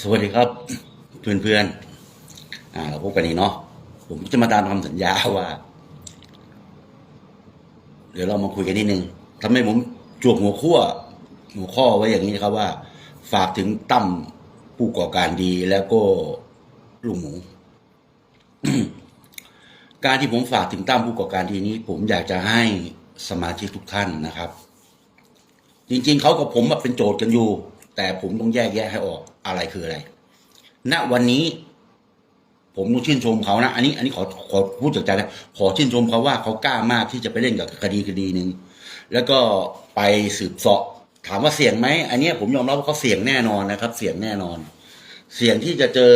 สวัสดีครับ เพื่อนเพื่อนๆอ่า เราพบกันอีกเนาะผมจะมาตามคำสัญญาว่า เดี๋ยวเรามาคุยกันนิดนึงทำไมผมจวกหัวขั้วหัวข้อไว้อย่างนี้นะครับว่า ฝากถึงตั้มผู้ก่อการดีแล้วก็ลุงหมู การที่ผมฝากถึงตั้มผู้ก่อการดีนี้ ผมอยากจะให้สมาชิกทุกท่านนะครับ จริง ๆเขากับผมเป็นโจทย์กันอยู่ แต่ผมต้องแยกแยะให้ออกอะไรคืออะไร ณ วันนี้ ผมต้องชื่นชมเขานะ อันนี้ อันนี้ขอขอพูดจากใจนะขอชื่นชมเขาว่าเขากล้ามากที่จะไปเล่นกับคดีคดีหนึ่งแล้วก็ไปสืบเสาะถามว่าเสี่ยงไหมอันนี้ผมยอมรับว่าเขาเสี่ยงแน่นอนนะครับ เสี่ยงแน่นอน เสี่ยงที่จะเจอ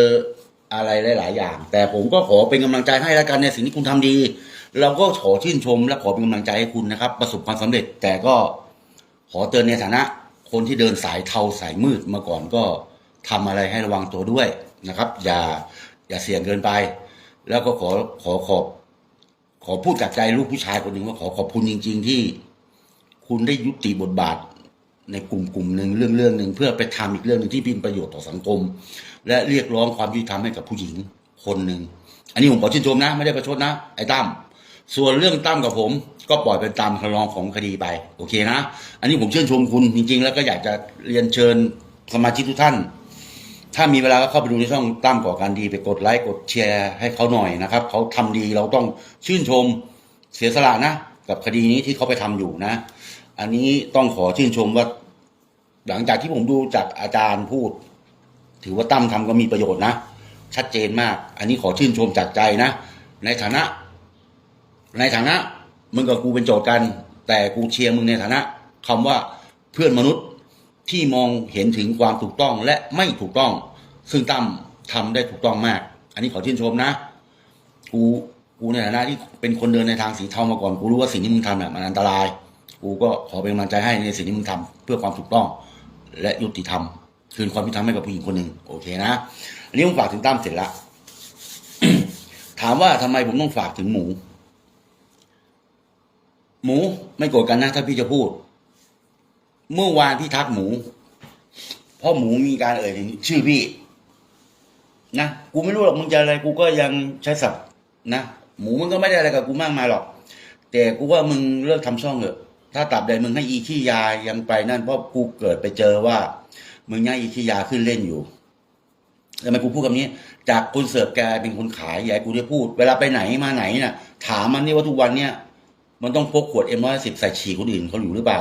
อะไรหลาย ๆ อย่าง แต่ผมก็ขอเป็นกำลังใจให้แล้วกันในสิ่งที่คุณทำดี เราก็ขอชื่นชมและขอเป็นกำลังใจให้คุณนะครับ ประสบความสำเร็จ แต่ก็ขอเตือนในฐานะ คนที่เดินสายเทาสายมืดมาก่อนก็ทำอะไรให้ระวังตัวด้วยนะครับ อย่าอย่าเสี่ยงเกินไป แล้วก็ขอขอขอบ ขอพูดจากใจลูกผู้ชายคนหนึ่งว่าขอขอบคุณจริง ๆ ที่คุณได้ยุติบทบาทในกลุ่มกลุ่มหนึ่งเรื่องเรื่องหนึ่งเพื่อไปทำอีกเรื่องหนึ่งที่เป็นประโยชน์ต่อสังคม และเรียกร้องความยุติธรรมให้กับผู้หญิงคนหนึ่งอันนี้ผมขอชื่นชมนะ ไม่ได้ประชดนะไอ้ตั้มส่วนเรื่องตั้มกับผม ก็ปล่อยเป็นตามคำร้องของคดีไป โอเคนะ อันนี้ผมชื่นชมคุณจริง ๆ แล้วก็อยากจะเรียนเชิญสมาชิกทุกท่าน ถ้ามีเวลาก็เข้าไปดูในช่องตั้มก่อการดีไปกดไลค์กดแชร์ให้เขาหน่อยนะครับเขาทำดีเราต้องชื่นชมเสียสละนะ กับคดีนี้ที่เขาไปทำอยู่นะ อันนี้ต้องขอชื่นชมว่า หลังจากที่ผมดูจากอาจารย์พูด ถือว่าตั้มทำก็มีประโยชน์นะชัดเจนมาก อันนี้ขอชื่นชมจากใจนะ ในฐานะ ในฐานะ มึงกับกูเป็นโจทย์กัน แต่กูเชียร์มึงในฐานะคำว่าเพื่อนมนุษย์ที่มองเห็นถึงความถูกต้องและไม่ถูกต้อง ซึ่งตั้มทำได้ถูกต้องมาก อันนี้ขอชื่นชมนะ กูกูในฐานะที่เป็นคนเดินในทางสีเทามาก่อน กูรู้ว่าสิ่งที่มึงทำเนี่ยมันอันตราย กูก็ขอเป็นกำลังใจให้ในสิ่งที่มึงทำเพื่อความถูกต้อง และยุติธรรมคืนความยุติธรรมให้กับผู้หญิงคนหนึ่งโอเคนะอันนี้ผมฝากถึงตั้มเสร็จละถามว่าทำไมผมต้องฝากถึงหมู หมูไม่โกรธกันนะถ้าพี่จะพูด เมื่อวานพี่ทักหมู เพราะหมูมีการเอ่ยถึงชื่อพี่ นะกูไม่รู้หรอกมึงจะอะไรกูก็ยังใช้ศัพท์นะหมูมึงก็ไม่ได้อะไรกับกูมากมายหรอก แต่กูว่ามึงเลิกทำช่องเถอะถ้าตับใดมึงให้อีขี้ยายังไปนั่นเพราะกูเกิดไปเจอว่า มึงให้อีขี้ยาขึ้นเล่นอยู่ทำไมกูพูดคำนี้ จากคนเสิร์ฟแกเป็นคนขายยาให้กูได้พูด เวลาไปไหนมาไหนน่ะ ถามมันนี่ว่าทุกวันเนี่ย มันต้องพกขวดเอ็มร้อยสิบใส่ฉี่คนอื่นเขาอยู่หรือเปล่า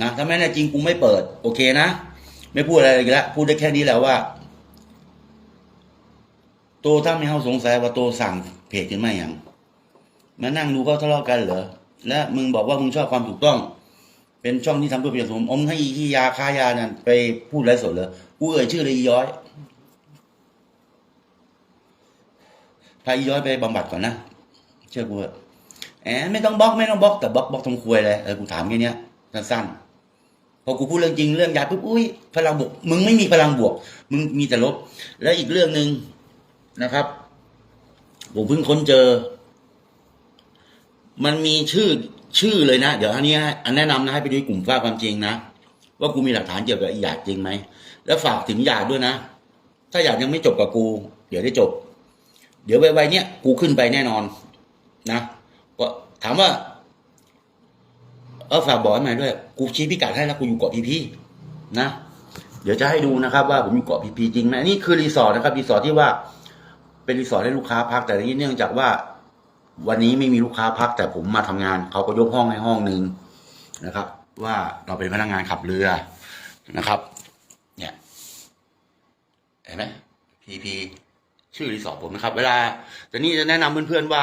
นะถ้าไม่แน่จริงกูไม่เปิด โอเคนะ ไม่พูดอะไรอีกแล้วพูดได้แค่นี้และว่า โตถ้าไม่เขาสงสัยว่าโตสั่งเพจขึ้นมาอย่างมานั่งดูเขาทะเลาะกันเหรอและมึงบอกว่ามึงชอบความถูกต้อง เป็นช่องที่ทำเพื่อประโยชน์สมอมให้อีที่ยาค้ายานั่นไปพูดไรสดเหรอกูเอ่ยชื่อเลยอีย้อยพาอีย้อยไปบำบัดก่อนนะเชื่อกูเถอะ แอนไม่ต้องบล็อกไม่ต้องบล็อกแต่บล็อกบล็อกทำควยเลยเออกูถามแค่นี้สั้นๆพอกูพูดเรื่องจริงเรื่องยาปุ๊บอุ้ยพลังบวก มึงไม่มีพลังบวก มึงมีแต่ลบ และอีกเรื่องหนึ่งนะครับผมเพิ่งค้นเจอ มันมีชื่อชื่อเลยนะ เดี๋ยวอันนี้อันแนะนำนะให้ไปดูกลุ่มฟ้าความจริงนะว่ากูมีหลักฐานเกี่ยวกับอ้หยาดจริงไหมแล้วฝากถึงหยาดด้วยนะ ถ้าหยาดยังไม่จบกับกู เดี๋ยวได้จบ เดี๋ยวไวๆเนี้ยกูขึ้นไปแน่นอน นะ ถามว่า เออฝากบอกให้หน่อยด้วย กูชี้พิกัดให้แล้วกูอยู่เกาะพีพีนะเดี๋ยวจะให้ดูนะครับ ว่าผมอยู่เกาะพีพีจริงไหมนี่คือรีสอร์ทนะครับรีสอร์ทที่ว่า เป็นรีสอร์ทให้ลูกค้าพักแต่นี้เนื่องจากว่า วันนี้ไม่มีลูกค้าพัก แต่ผมมาทำงานเขาก็ยกห้องให้ห้องหนึ่งนะครับ ว่าเราเป็นพนักงานขับเรือนะครับ เนี่ยเห็นไหมพีพีชื่อรีสอร์ทผมนะครับ เวลาแต่นี่จะแนะนำเพื่อนๆว่า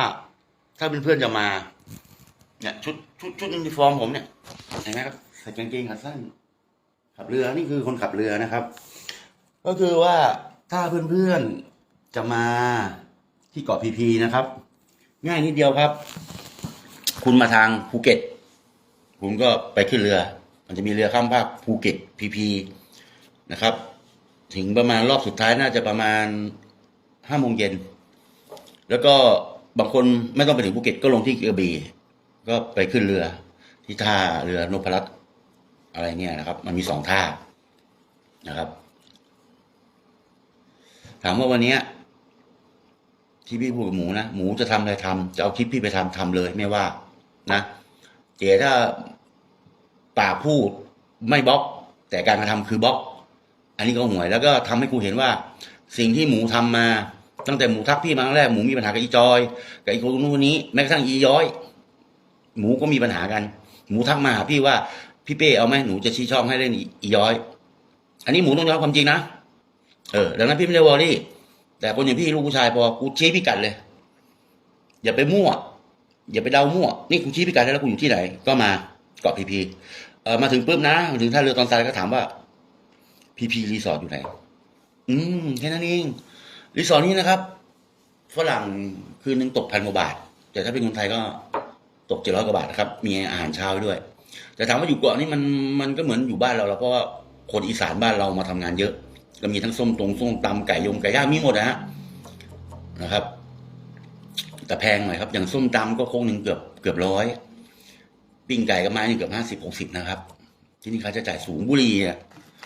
ถ้าเพื่อนๆจะมา เนี่ยชุดชุดชุดยูนิฟอร์มผมเนี่ยเห็นไหมครับใส่กางเกงขาสั้น ขับเรือนี่คือคนขับเรือนะครับ ก็คือว่าถ้าเพื่อนๆจะมาที่เกาะพีพีนะครับ ง่ายนิดเดียวครับ คุณมาทางภูเก็ต คุณก็ไปขึ้นเรือ มันจะมีเรือข้ามภาคภูเก็ตพีพีนะครับ ถึงประมาณรอบสุดท้ายน่าจะประมาณห้าโมงเย็นแล้วก็บางคนไม่ต้องไปถึงภูเก็ตก็ลงที่กระบี่ ก็ไปขึ้นเรือ ที่ท่าเรือนพรัตน์อะไรเนี่ยนะครับ มันมีสองท่านะครับ ถามว่าวันนี้ที่พี่พูดกับหมูนะหมูจะทำอะไรทำจะเอาคลิปพี่ไปทำทำเลยไม่ว่า นะเจ๋ถ้าปากพูดไม่บล็อก แต่การกระทำคือบล็อก อันนี้ก็ห่วย แล้วก็ทำให้กูเห็นว่า สิ่งที่หมูทำมาตั้งแต่หมูทักพี่มาครั้งแรกหมูมีปัญหากับอีจอยกับอีคนนู้นคนนี้แม้กระทั่งอีย้อย หมูก็มีปัญหากัน หมูทักมาหาพี่ว่าพี่เป้เอาไหมหนูจะชี้ช่องให้เล่นอีย้อย อันนี้หมูต้องยอมความจริงนะเออดังนั้นพี่ไม่ได้วอรี่ แต่คนอย่างพี่ลูกผู้ชายพอกูชี้พิกัดเลย อย่าไปมั่ว อย่าไปเดามั่ว นี่กูชี้พิกัดแล้วกูอยู่ที่ไหน ก็มาเกาะพีพีเออมาถึงปุ๊บนะมาถึงท่าเรือตอนทรายก็ถามว่าพีพีรีสอร์ทอยู่ไหน อืมแค่นั้นเองรีสอร์ทนี้นะครับฝรั่งคืนหนึ่งตกพันกว่าบาท แต่ถ้าเป็นคนไทยก็ ตกเจ็ดร้อยกว่าบาทนะครับ มีอาหารเช้าด้วย แต่ถามว่าอยู่เกาะนี่มันมันก็เหมือนอยู่บ้านเราแล้วเพราะว่าคนอีสานบ้านเรามาทำงานเยอะ ก็มีทั้งส้มตรงส้มตำไก่ยงไก่ย่างมีหมดนะฮะนะครับ แต่แพงหน่อยครับ อย่างส้มตำก็คงหนึ่งเกือบเกือบร้อยปิ้งไก่ก็ไม้เกือบห้าสิบหกสิบนะครับ ที่นี่ค่าใช้จ่ายสูงบุรี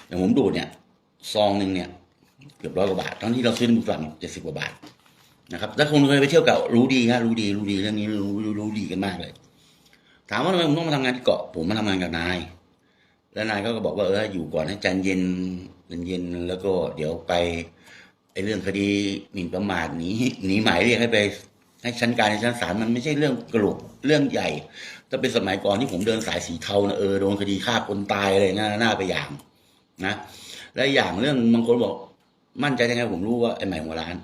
อย่างผมดูดเนี่ย ซองหนึ่งเนี่ย เกือบร้อยกว่าบาททั้งที่เราซื้อในบุฟเฟ่เจ็ดสิบกว่าบาท นะครับถ้าคนเคยไปเที่ยวเก่ารู้ดีฮะรู้ดีรู้ดีเรื่องนี้รู้รู้ดีกันมากเลย ถามว่าทำไมผมต้องมาทำงานที่เกาะผมมาทำงานกับนาย แล้วนายก็บอกว่าเอออยู่ก่อนให้ใจเย็นเย็นแล้วก็เดี๋ยวไปไอ้เรื่องคดีหมิ่นประมาทหนีหนีหมายเรียกให้ไปให้ชั้นการในชั้นศาลมันไม่ใช่เรื่องกระโหลกเรื่องใหญ่ถ้าเป็นสมัยก่อนที่ผมเดินสายสีเทานะเออโดนคดีฆ่าคนตายอะไรน่าหน่าไปอย่างนะ และอย่างเรื่องบางคนบอกมั่นใจยังไงผมรู้ว่าไอ้หม่หัวร้าน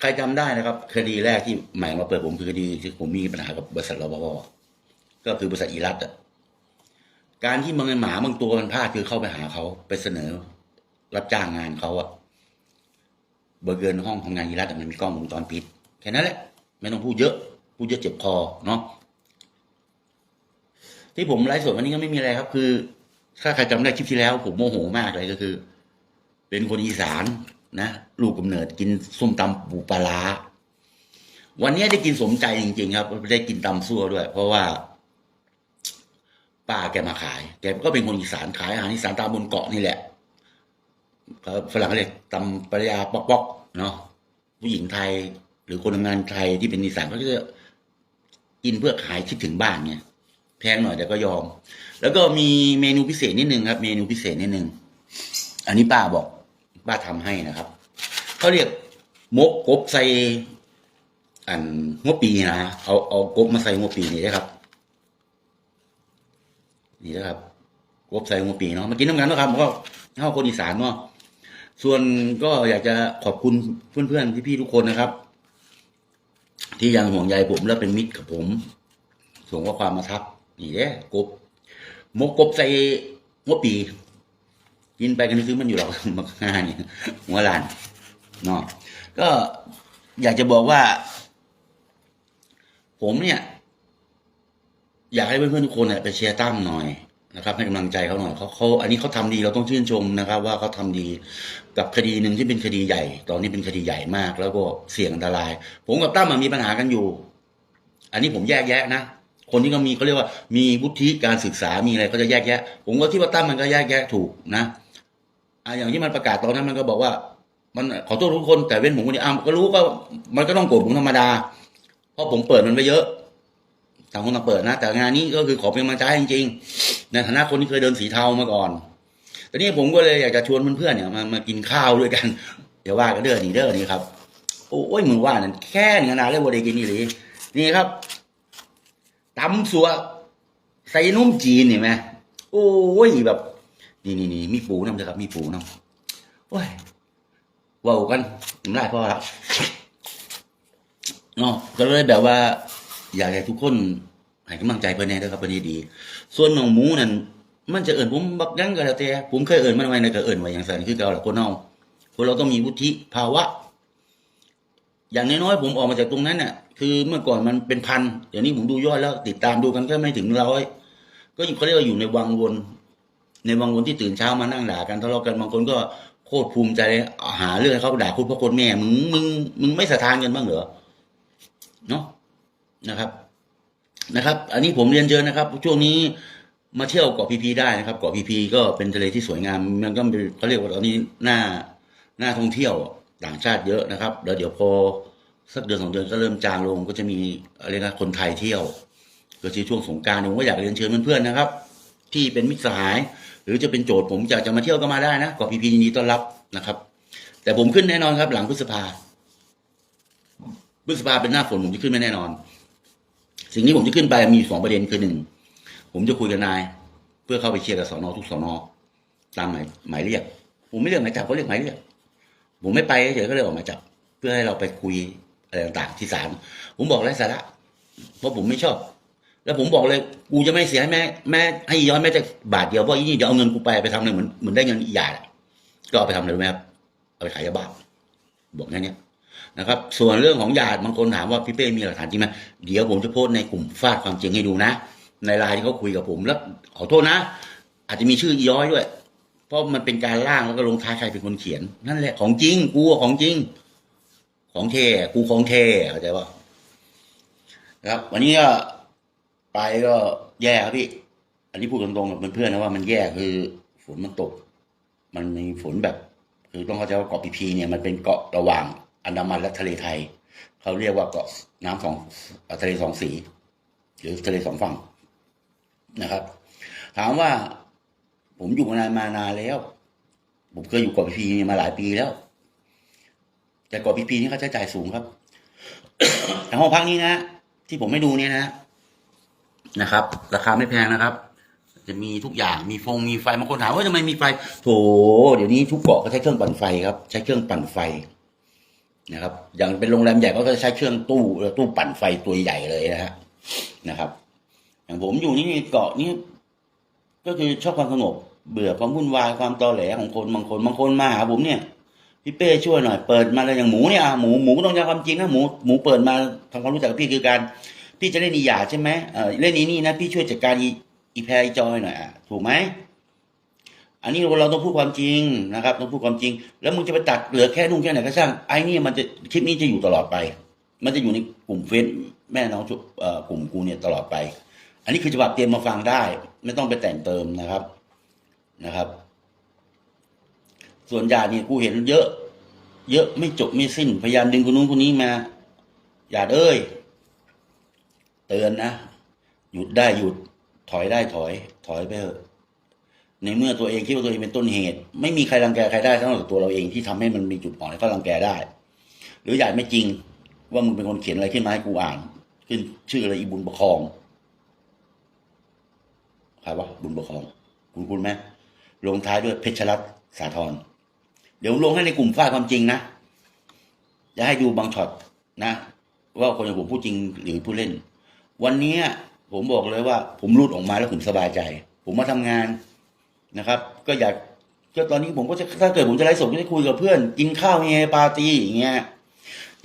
ใครจำได้นะครับ คดีแรกที่ใหม่มาเปิดผมคือคดีที่ผมมีปัญหากับบริษัทรปภก็คือบริษัทอีรัตอะการที่บางหมาบางตัวมันพลาดคือเข้าไปหาเขาไปเสนอ รับจ้างงานเขาอะเบอร์เกินห้องทำงานอีรัตมันมีกล้องวงจรปิดแค่นั้นแหละ ไม่ต้องพูดเยอะ พูดเยอะเจ็บคอเนาะที่ผมไลฟ์สดวันนี้ก็ไม่มีอะไรครับ คือถ้าใครจำได้คลิปที่แล้ว ผมโมโหมากเลยก็คือ เป็นคนอีสาน นะลูกกำเนิดกินส้มตำปูปลาวันนี้ได้กินสมใจจริง ๆ ครับ ได้กินตำซั่วด้วย เพราะว่าป้าแกมาขาย แกก็เป็นคนอีสานขายอาหารอีสานตามบนเกาะนี่แหละฝรั่งเขาเรียกตำปริยาป๊อกๆเนาะผู้หญิงไทย หรือคนทำงานไทยที่เป็นอีสานเขาจะกินเพื่อขายคิดถึงบ้านเนี่ยแพงหน่อยแต่ก็ยอม แล้วก็มีเมนูพิเศษนิดนึงครับ เมนูพิเศษนิดนึง อันนี้ป้าบอก ป้าทำให้นะครับเขาเรียกมกกบใส่อันหัวปีนะเอาเอากบมาใส่หัวปีนี่นะครับ นี่นะครับกบใส่หัวปีเนาะมากินน้ำกันนะครับผมก็เข้าคนอีสานเนาะส่วนก็อยากจะขอบคุณเพื่อนๆพี่ๆทุกคนนะครับ ที่ยังห่วงใยผมและเป็นมิตรกับผม ส่งข้อความมาทักนี่เด้กบมกกบใส่หัวปี กินไปกันซื้อมันอยู่หรอกมักง่ายนี่หัวลานเนาะก็อยากจะบอกว่า ผมเนี่ย อยากให้เพื่อนๆทุกคนเนี่ยไปเชียร์ตั้มหน่อยนะครับให้กำลังใจเขาหน่อยเขาเขาอันนี้เขาทำดีเราต้องชื่นชมนะครับ ว่าเขาทำดีกับคดีหนึ่งที่เป็นคดีใหญ่ ตอนนี้เป็นคดีใหญ่มาก แล้วก็เสี่ยงอันตราย ผมกับตั้มอะมีปัญหากันอยู่ อันนี้ผมแยกแยะนะคนที่เขามีเขาเรียกว่ามีวุฒิการศึกษามีอะไรเขาจะแยกแยะ ผมก็คิดว่าตั้มมันก็แยกแยะถูกนะ อะอย่างที่มันประกาศตอนนั้นมันก็บอกว่า มันขอโทษทุกคนแต่เว้นผมคนเดียวอะก็รู้ก็มันก็ต้องโกรธผมธรรมดา เพราะผมเปิดมันไปเยอะต่างคนต่างเปิดนะ แต่งานนี้ก็คือขอเป็นกำลังใจจริงๆในฐานะคนที่เคยเดินสีเทามาก่อนแต่นี่ผมก็เลยอยากจะชวนเพื่อนๆเนี่ยมามากินข้าวด้วยกัน เดี๋ยวว่ากันเด้อนี่เด้อนี่ครับ โอ้ยมึงว่านั่นแค่นี้นะเรียกว่าได้กินนี่หรือนี่ครับตำสัวใส่นุ่มจีนเห็นไหมโอ้ยแบบ นี่นี่นี่มีปูน้ำเด้อครับ มีปูน้ำโอ้ยว้ากันน้ำลายพอละเนาะก็เลยแบบว่า อยากให้ทุกคนให้กำลังใจเพื่อนแน่เด้อครับเพื่อนดีๆส่วนน้องหมูนั่นมันจะเอิ่นผมบักยังก็แล้วแต่ผมเคยเอิ่นมันไว้ในก็เอิ่นไว้อย่างสันคือเก่าแหละคนเฮาคนเราต้องมีวุฒิภาวะ อย่างน้อยๆผมออกมาจากตรงนั้นน่ะ คือเมื่อก่อนมันเป็นพันเดี๋ยวนี้ผมดูยอดแล้ว ติดตามดูกันก็ไม่ถึงร้อยก็อยู่เขาเรียกว่าอยู่ในวังวน ในวังวนที่ตื่นเช้ามานั่งด่ากันทะเลาะกันบางคนก็โคตรภูมิใจเลยหาเรื่องให้เขาด่าคุณพ่อคุณแม่มึงมึงมึงไม่สะทานกันบ้างเหรอเนาะนะครับนะครับ อันนี้ผมเรียนเชิญนะครับ ช่วงนี้มาเที่ยวเกาะพีพีได้นะครับ เกาะพีพีก็เป็นทะเลที่สวยงาม มันก็เป็นเขาเรียกว่าตอนนี้หน้าหน้าท่องเที่ยวต่างชาติเยอะนะครับแล้วเดี๋ยวพอสักเดือนสองเดือนก็เริ่มจางลงก็จะมีอะไรนะคนไทยเที่ยวก็ที่ช่วงสงการผมก็อยากเรียนเชิญเพื่อนๆนะครับ ที่เป็นมิตรสหาย หรือจะเป็นโจทย์ผมอยากจะมาเที่ยวก็มาได้นะกาะพีพียินดีต้อนรับนะครับ แต่ผมขึ้นแน่นอนครับ หลังพฤษภาพฤษภาเป็นหน้าฝนผมจะขึ้นไม่แน่นอน สิ่งที่ผมจะขึ้นไปมีสองประเด็นคือหนึ่งผมจะคุยกับนาย เพื่อเข้าไปเคลียร์กับสอนอทุกสอนอตามหมายหมายเรียก ผมไม่เรียกหมายจับเขาเรียกหมายเรียก ผมไม่ไปเฉยก็เลยออกหมายจับ เพื่อให้เราไปคุยอะไรต่างๆที่ศาลผมบอกไร้สาระเพราะผมไม่ชอบ แล้วผมบอกเลยกูจะไม่เสียให้แม่แม่ให้ย้อนแม่แต่บาทเดียวเพราะอีนี่เดี๋ยวเอาเงินกูไปไปทำอะไรเหมือนเหมือนได้เงินอีหยาก็เอาไปทำอะไรรู้ไหมครับเอาไปขายยาบ้าบอกแค่เนี้ยนะครับ ส่วนเรื่องของญาบางคนถามว่าพี่เป้มีหลักฐานจริงไหมเดี๋ยวผมจะโพสในกลุ่มฟาดความจริงให้ดูนะ ในไลน์ที่เขาคุยกับผมแล้วขอโทษนะ อาจจะมีชื่ออีย้อยด้วย เพราะมันเป็นการล่างแล้วก็ลงท้ายใครเป็นคนเขียน นั่นแหละของจริงกูของจริง ของเทกูของเทเข้าใจปะนะครับ วันนี้ก็ ไปก็แย่ครับพี่ อันนี้พูดตรงๆกับเพื่อนๆนะว่ามันแย่คือฝนมันตก มันมีฝนแบบ คือต้องเข้าใจว่าเกาะพีพีเนี่ยมันเป็นเกาะระหว่างอันดามันและทะเลไทย เขาเรียกว่าเกาะน้ำสองทะเลสองสี หรือทะเลสองฝั่งนะครับ ถามว่าผมอยู่มานานมานานแล้ว ผมเคยอยู่เกาะพีพีมาหลายปีแล้ว แต่เกาะพีพีนี่ค่าใช้จ่ายสูงครับแต่ห้องพักนี้นะที่ผมไม่ดูเนี่ยนะ นะครับ ราคาไม่แพงนะครับ จะมีทุกอย่างมีฟงมีไฟบางคนถามว่าทำไมมีไฟโถเดี๋ยวนี้ทุกเกาะก็ใช้เครื่องปั่นไฟครับ ใช้เครื่องปั่นไฟนะครับ อย่างเป็นโรงแรมใหญ่ก็จะใช้เครื่องตู้ตู้ปั่นไฟตัวใหญ่เลยนะฮะนะครับ อย่างผมอยู่นี่เกาะนี้ก็คือชอบความสงบเบื่อความวุ่นวายความตอแหลของคนบางคนบางคนมาหาผมเนี่ยพี่เป้ช่วยหน่อยเปิดมาเลยอย่างหมูเนี่ยหมูหมูก็ต้องยอมความจริงนะหมูหมูเปิดมาทำความรู้จักกับพี่คือการ พี่จะเล่นอีหยาใช่ไหมเออเล่นอีนี่นะพี่ช่วยจัดการอีอีแพรอีจอยหน่อยอะถูกไหมอันนี้เราต้องพูดความจริงนะครับ ต้องพูดความจริง แล้วมึงจะไปตัดเหลือแค่นุ่งแค่ไหนก็ช่างไอ้นี่มันจะคลิปนี้จะอยู่ตลอดไป มันจะอยู่ในกลุ่มเฟซแม่น้องชุบเอ่อกลุ่มกูเนี่ยตลอดไป อันนี้คือฉบับเตรียมมาฟังได้ ไม่ต้องไปแต่งเติมนะครับนะครับ ส่วนยาเนี่ยกูเห็นเยอะ เยอะไม่จบไม่สิ้นพยายามดึงคนนู้นคนนี้มาอย่าเอ้ย เตือนนะ หยุดได้หยุด ถอยได้ถอย ถอยไปเถอะ ในเมื่อตัวเองคิดว่าตัวเองเป็นต้นเหตุ ไม่มีใครรังแกใครได้นอกจากตัวเราเองที่ทำให้มันมีจุดอ่อนให้เขารังแกได้ หรืออยากไม่จริง ว่ามึงเป็นคนเขียนอะไรขึ้นมาให้กูอ่าน ขึ้นชื่ออะไรอีบุญประคองใครวะบุญประคอง คุณคุณไหมลงท้ายด้วยเพชรรัตน์สาธรเดี๋ยวลงให้ในกลุ่มฝ้าความจริงนะจะให้ดูบางช็อตนะ ว่าคนอย่างผมพูดจริงหรือผู้เล่น วันนี้ผมบอกเลยว่า ผมรูดออกมาแล้วผมสบายใจ ผมมาทำงานนะครับ ก็อยากก็ตอนนี้ผมก็จะถ้าเกิดผมจะไลฟ์สดก็จะคุยกับเพื่อน กินข้าวเฮปาร์ตี้อย่างเงี้ย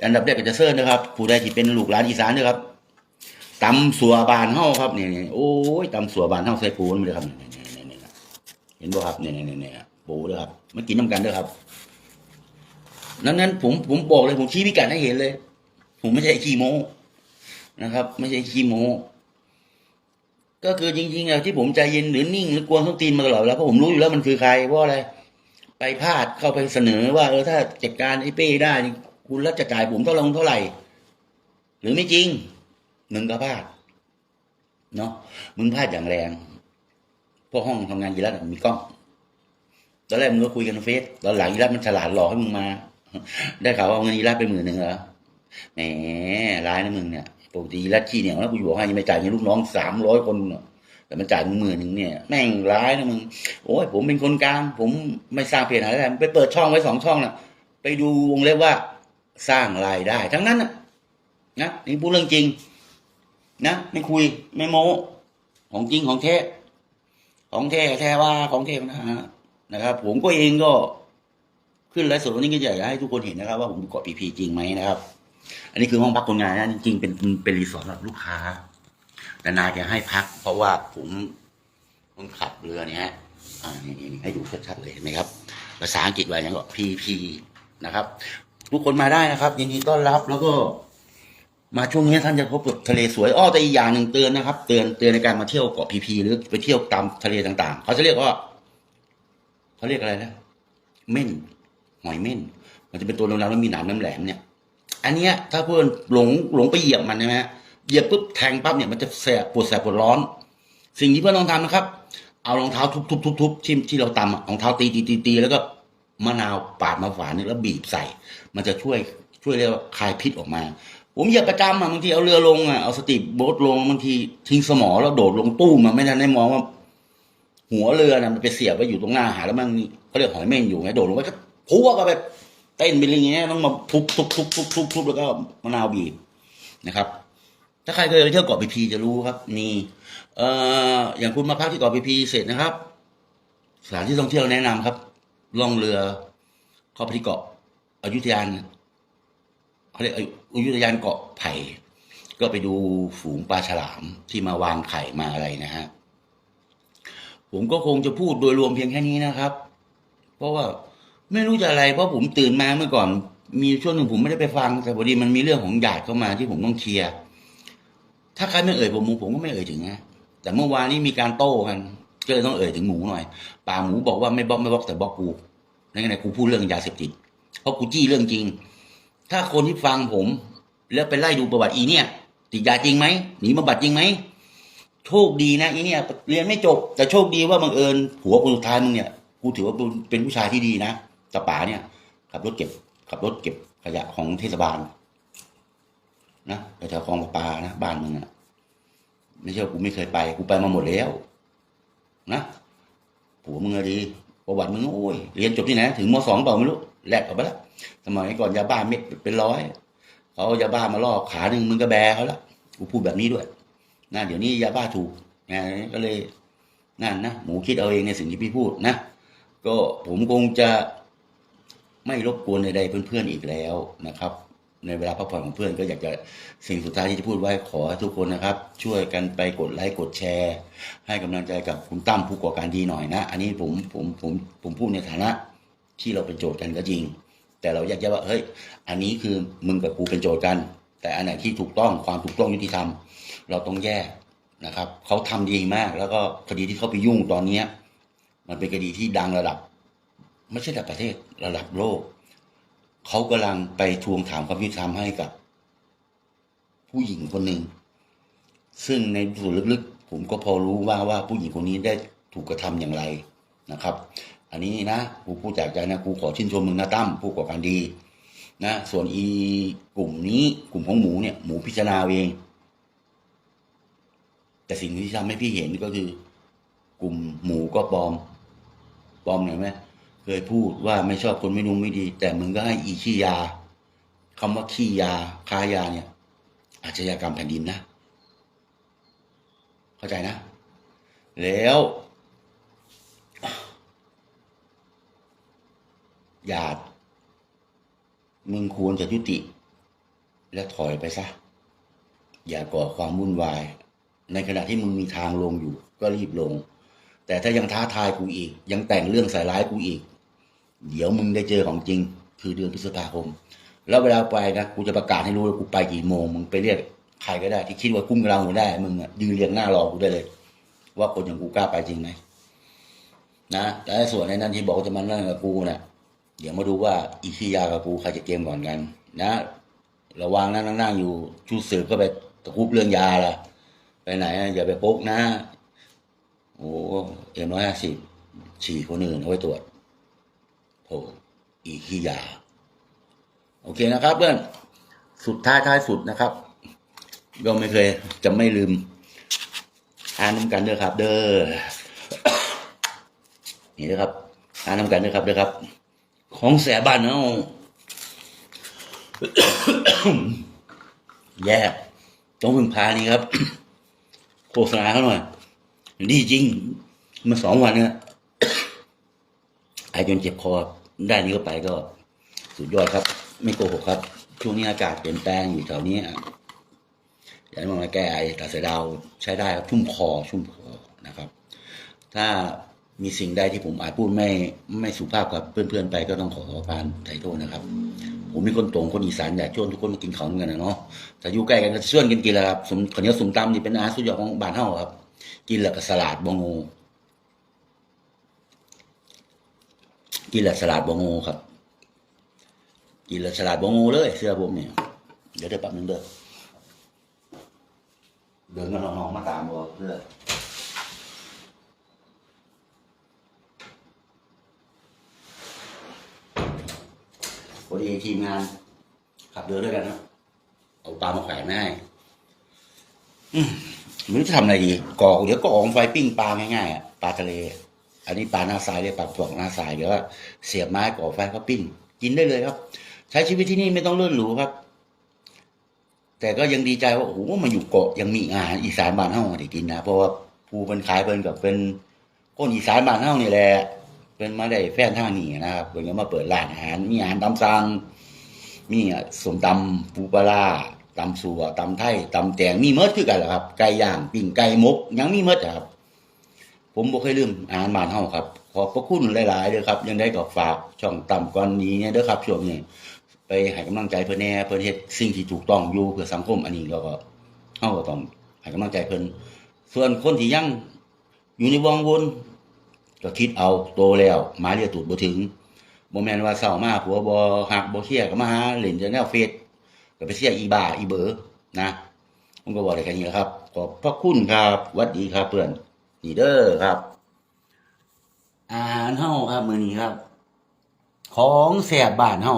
อันดับแรกก็จะเซิร์นนะครับ ผู้ใดที่เป็นลูกหลานอีสานนะครับตำสัวบานเฮาครับเนี่ยเโอ้ยตำสัวบานเฮาใส่ปูนเลยครับเนี่ยเนี่ยเห็นบ่ครับเนี่ยเนี่ยเนี่ยปูเลยครับมากินน้ำกันด้อครับนั้นนั้นผมผมบอกเลยผมชี้พิกัดให้เห็นเลย ผมไม่ใช่ขี้โม้ นะครับ ไม่ใช่ขี้โม้ก็คือจริงๆอะที่ผมใจเย็นหรือนิ่งหรือกวนส้นตีนมาตลอดแล้วเพราะผมรู้อยู่แล้วมันคือใครเพราะอะไร ไปพลาดเข้าไปเสนอว่าเออถ้าจัดการไอ้เป้ได้ คุณรับจะจ่ายผมเท่าไหร่เท่าไหร่ หรือไม่จริงมึงก็พลาดเนาะมึงพลาดอย่างแรงเพราะห้องทำงานยีรัตมีกล้องตอนแรกมึงก็คุยกันเฟซตอนหลังยีรัตมันฉลาดหลอกให้มึงมา ได้ข่าวว่าเอาเงินยีรัตไปหมื่นหนึ่งเหรอแหมร้ายนะมึงเนี่ย ปกติรัตขี้เหนียวแล้วกูอยู่บอกให้ยังไม่จ่ายเงินลูกน้องสามร้อยคนนะแต่มันจ่ายมึงหมื่นหนึ่งเนี่ยแม่งร้ายนะมึงโอ้ยผมเป็นคนกลาง ผมไม่สร้างเพจอะไรไปเปิดช่องไว้สองช่องนะไปดูวงเล็บว่าสร้างรายได้ ทั้งนั้นนะนะนี่พูดเรื่องจริง นะไม่คุยไม่โม้ของจริงของแท้ของแท้แท้ว่าของแท้นะฮะนะครับ ผมก็เองก็ขึ้นไลฟ์สดวันนี้ก็อยากให้ทุกคนเห็นนะครับ ว่าผมเกาะพีพีจริงไหมนะครับ อันนี้คือห้องพักคนงานนะจริงๆเป็นเป็นรีสอร์ทสำหรับลูกค้า แต่นายจะให้พัก เพราะว่าผมผมขับเรือเนี่ยฮะอ่านี่นี่ให้ดูชัดๆเลยเห็นไหมครับ ภาษาอังกฤษว่าอย่างก็พีพีนะครับ ทุกคนมาได้นะครับ ยินดีต้อนรับแล้วก็ มาช่วงนี้ท่านจะพบกับทะเลสวยอ้อแต่อีกอย่างหนึ่งเตือนนะครับ เตือนเตือนในการมาเที่ยวเกาะพีพีหรือไปเที่ยวตามทะเลต่างๆ เขาจะเรียกว่าเขาเรียกอะไรนะเม่นหอยเม่น มันจะเป็นตัวดำๆแล้วมีหนามน้ำแหลมเนี่ย อันเนี้ยถ้าเพื่อนหลงหลงไปเหยียบมันใช่ไหมเหยียบปุ๊บแทงปั๊บเนี่ยมันจะแสบปวดแสบปวดร้อน สิ่งที่เพื่อนต้องทำนะครับ เอารองเท้าทุบๆๆๆที่ที่เราตำรองเท้าตีตีตีตีแล้วก็มะนาวปาดมาฝานึงแล้วบีบใส่ มันจะช่วยช่วยเรียกว่าคลายพิษออกมา ผมเหยียบประจำอะบางทีเอาเรือลงอะเอาสติโบ๊ทลงบางทีทิ้งสมอแล้วโดดลงตู้มาไม่ทันได้มองว่า หัวเรือนะมันไปเสียบไว้อยู่ตรงหน้าหาแล้วมันเขาเรียกหอยเม่นอยู่ไงโดดลงไปก็พัวก็แบบ ต้นไปอย่างเงี้ยต้องมาทุบทุบทุบทุบทุบทุบแล้วก็มะนาวบีบนะครับ ถ้าใครเคยไปเที่ยวเกาะพีพีจะรู้ครับนี่เอ่ออย่างคุณมาพักที่เกาะพีพีเสร็จนะครับ สถานที่ท่องเที่ยวแนะนำครับล่องเรือเข้าไปที่เกาะอายุธยานเขาเรียกอายุธยานเกาะไผ่ก็ไปดูฝูงปลาฉลามที่มาวางไข่มาอะไรนะฮะผมก็คงจะพูดโดยรวมเพียงแค่นี้นะครับ เพราะว่า ไม่รู้จะอะไรเพราะผมตื่นมาเมื่อก่อน มีช่วงหนึ่งผมไม่ได้ไปฟัง แต่พอดีมันมีเรื่องของหยาดเข้ามาที่ผมต้องเคลียร์ถ้าใครไม่เอ่ยผมหมูผมก็ไม่เอ่ยถึงนะแต่เมื่อวานนี้มีการโต้กันก็เลยต้องเอ่ยถึงหมูหน่อยป่าหมูบอกว่าไม่บล็อกไม่บล็อกแต่บล็อกกูในขณะกูพูดเรื่องยาเสพติดเพราะกูจี้เรื่องจริง ถ้าคนที่ฟังผม แล้วไปไล่ดูประวัติอีเนี่ยติดยาจริงไหมหนีมาบัดจริงไหมโชคดีนะอีเนี่ยเรียนไม่จบ แต่โชคดีว่าบังเอิญผัวคนสุดท้ายมึงเนี่ยกูถือว่าเป็นผู้ชายที่ดีนะ ต่ป๋าเนี่ยขับรถเก็บขับรถเก็บขยะของเทศบาล นะแถวคลองประปานะบ้านมึงอะไม่ใช่กูไม่เคยไป กูไปมาหมดแล้ว นะผัวมึงอะดีประวัติมึงโอ้ยเรียนจบที่ไหนถึงมสองเปล่าไม่รู้แลกออกไปแล้วสมัยก่อนยาบ้าเม็ดเป็นร้อยเขายาบ้ามาล่อขาหนึ่งมึงก็แบเขาล้วกูพูดแบบนี้ด้วยนะเดี๋ยวนี้ยาบ้าถูกนะก็เลยนั่นนะหมูคิดเอาเองในสิ่งที่พี่พูดนะก็ผมคงจะ ไม่รบกวนใดๆเพื่อนๆอีกแล้วนะครับ ในเวลาพักผ่อนของเพื่อนก็อยากจะสิ่งสุดท้ายที่จะพูดไว้ขอให้ทุกคนนะครับ ช่วยกันไปกดไลค์กดแชร์ ให้กำลังใจกับคุณตั้มผู้ก่อการดีหน่อยนะ อันนี้ผมผมผมผมพูดในฐานะที่เราเป็นโจทย์กันก็จริง แต่เราอยากจะว่าเฮ้ยอันนี้คือมึงกับกูเป็นโจทย์กัน แต่อันไหนที่ถูกต้องความถูกต้องยุติธรรม เราต้องแยกนะครับเขาทำดีมาก แล้วก็คดีที่เขาไปยุ่งตอนเนี้ยมันเป็นคดีที่ดังระดับ ไม่ใช่ระดับประเทศระดับโลก เขากำลังไปทวงถามความยุติธรรมให้กับ ผู้หญิงคนหนึ่ง ซึ่งในส่วนลึกๆ ผมก็พอรู้ว่าว่าผู้หญิงคนนี้ได้ถูกกระทำอย่างไรนะครับ อันนี้นะกูพูดจากใจนะกูขอชื่นชมมึงนะตั้มผู้ก่อการดีนะส่วนอีกลุ่มนี้กลุ่มของหมูเนี่ย หมูพิจารณาเอง แต่สิ่งที่ทำให้พี่เห็นก็คือ กลุ่มหมูก็ปลอมปลอมเห็นไหม เคยพูดว่าไม่ชอบคนไม่นุ่มไม่ดี แต่มึงก็ให้อีขี้ยาคำว่าขี้ยาค้ายาเนี่ย อาชญากรรมแผ่นดินนะ เข้าใจนะ แล้ว อย่ามึงควรจะยุติ และถอยไปซะ อย่าก่อความวุ่นวาย ในขณะที่มึงมีทางลงอยู่ ก็รีบลง แต่ถ้ายังท้าทายกูอีก ยังแต่งเรื่องใส่ร้ายกูอีก เดี๋ยวมึงได้เจอของจริง คือเดือนพฤษภาคม แล้วเวลาไปนะกูจะประกาศให้รู้ว่ากูไปกี่โมงมึงไปเรียกใครก็ได้ ที่คิดว่ากุ้มกลางหัวได้มึงอะยืนเรียงหน้ารอกูได้เลย ว่าคนอย่างกูกล้าไปจริงไหมนะและส่วนในนั้นที่บอกจะมานั่งกับกูนะ่ะเดี๋ยวมาดูว่าอีคียากับกูใครจะเกมก่อนกัน นะ ระวังนะนั่งๆอยู่ชุดสืบก็ไปตะคุบเรื่องยาละไปไหนอย่าไปพกนะโอ้เอ็มร้อยห้าสิบฉี่คนอื่นเอาไว้ตรวจ อ้อีขี้ยา โอเคนะครับเพื่อนสุดท้ายท้ายสุดนะครับก็ไม่เคยจะไม่ลืม อ่านน้ำกันเด้อครับ เด้อนี่นะครับ อ่านน้ำกันเด้อครับเด้อครับ ของแสบบ้านเนาะแย่ต้องพึ่งพานี่ครับโฆษณาเขาหน่อยดีจริงมาสองวันเนี่ยไอจนเจ็บคอ ได้นี้ก็ไปก็สุดยอดครับ ไม่โกหกครับ ช่วงนี้อากาศเปลี่ยนแปลงอยู่แถวนี้อยากให้มาแก้ไอตาเสยดาวใช้ได้ครับชุ่มคอชุ่มคอนะครับ ถ้ามีสิ่งใดที่ผมอาจพูดไม่ไม่สุภาพกับเพื่อนๆไปก็ต้องขอการไถ่โทษนะครับผผมเป็นคนตรงคนอีสานอยากชวนทุกคนมากินข้าวเหมือนกันนะเนาะแต่อยู่ใกล้กันก็ชวนกันกินแล้วครับสมขเนียสมตำนี่เป็นอาหารสุดยอดของบ้านเฮาครับ กินแล้วก็สลัดบะงู กินแล้วสลัดบะงูครับ กินแล้วสลัดบะงูเลยเสื้อผมเนี่ยเดี๋ยวเดี๋ยวแป๊บนึงเด้อเดินกันน้องๆมาตามบ่เพื่อพอดีทีมงาน ขับเรือด้วยกันนะเอาปลามาแขวนให้อืมไม่รู้จะทำอะไรดีก่อเดี๋ยวก็ออกไฟปิ้งปลาง่ายๆอะปลาทะเล อันนี้ปลาหน้าทรายเรียกปลาพวกหน้าทรายเดี๋ยวก็เสียบไม้ก่อไฟก็ปิ้งกินได้เลยครับ ใช้ชีวิตที่นี่ไม่ต้องเลื่อนหรูครับ แต่ก็ยังดีใจว่าโอ้โหมาอยู่เกาะยังมีอาหารอีสานบ้านเฮาได้กินนะเพราะว่าผู้เป็นขายเพิ่นกับเป็นคนอีสานบ้านเฮานี่แหละเป็นมาได้แฟนทางนี้นะครับเพิ่นก็มาเปิดร้านอาหารมีอาหารตามสั่งมีสมตำปูปลาตำสัวตำไทยตำแตงมีเมดคือกันแหละครับไก่ย่างปิ้งไก่มกยังมีเมดอะครับ ผมบ่เคยลืมอาหารบ้านเฮาครับ ขอบพระคุณหลายๆเด้อครับ ยังได้ก็ฝากช่องต่ำก่อนนี้เนี่ยเด้อครับช่วงนี้ไปให้กำลังใจเพิ่นแน่เพิ่นเฮ็ดสิ่งที่ถูกต้องอยู่เพื่อสังคมอันนี้เราก็เฮาก็ต้องให้กำลังใจเพิ่นส่วนคนที่ยังอยู่ในวงวนก็คิดเอาโตแล้วหมาเรียตูดบ่ถึงบ่แม่นว่าเศร้ามาผัวบ่หักบ่เครียดก็มาหาเล่นจะแนวเฟซก็ไปเสียอีบ้าอีเบอนะผมก็บอกได้แค่นี้ครับขอบพระคุณครับวัดดีครับเพื่อน อีเดอร์ครับ อาหารเฮาครับ มื้อนี้ครับ ของแสบบ้านเฮา